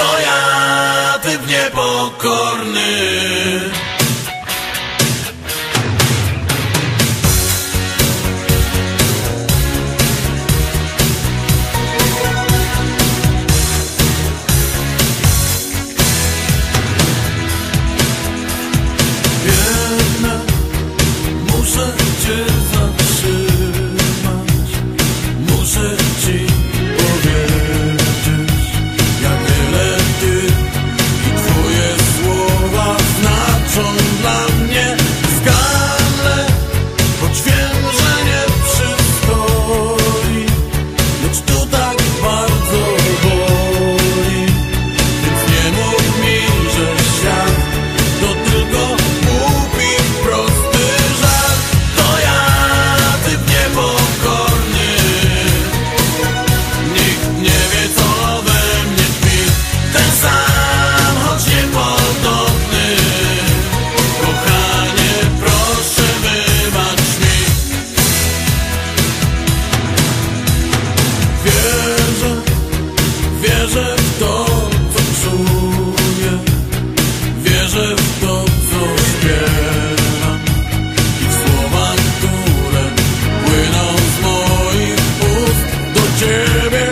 to ja, typ niepokorny. son Jimmy.